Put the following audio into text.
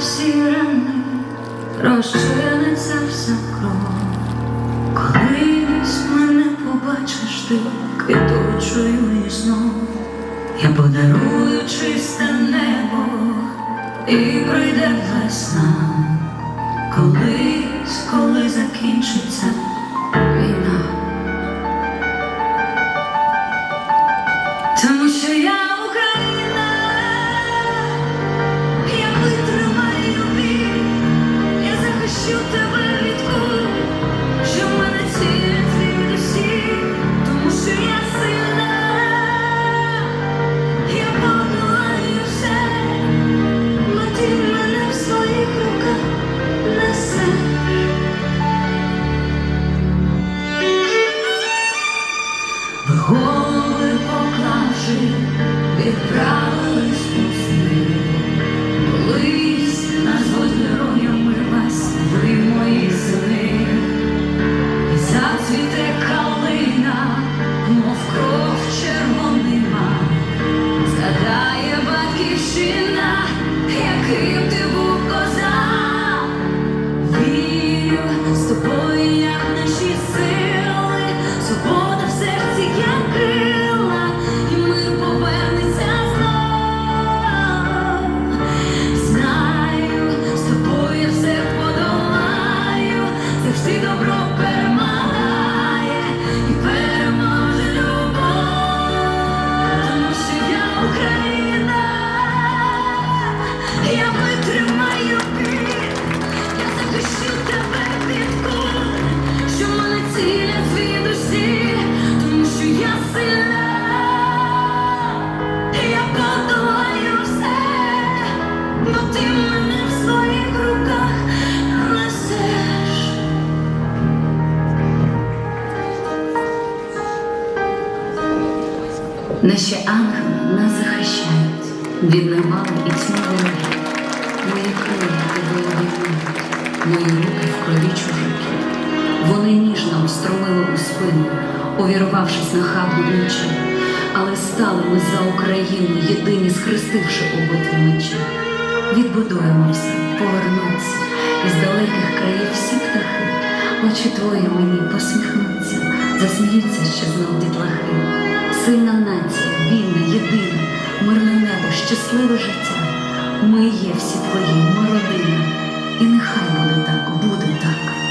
всі рани, розчиниться вся кров. Колись мене побачиш ти квітучою і знов. Я подарую чисте небо і прийде весна. Ви голови поклавши, відправились у сни. Колись назвуть вас, ви мої сини. І зацвіте калина, мов кров червонима. Згадає батьківщина, Наші ангели нас захищають від навали і ворогів. Мої крила тебе обіймають, мої руки в крові чужики. Вони ніжно встромили у спину, увірвавшись на хабу вночі. Але стали ми за Україну, єдині схрестивши обидві мечі. Все, повернуться, із далеких країв всі птахи. Очі твої мені посміхнуться, засміються ще знов дітлахи. Сильна нація, вільна, єдина, мирне небо, щасливе життя. Ми є всі твої, ми родина. І нехай буде так, буде так.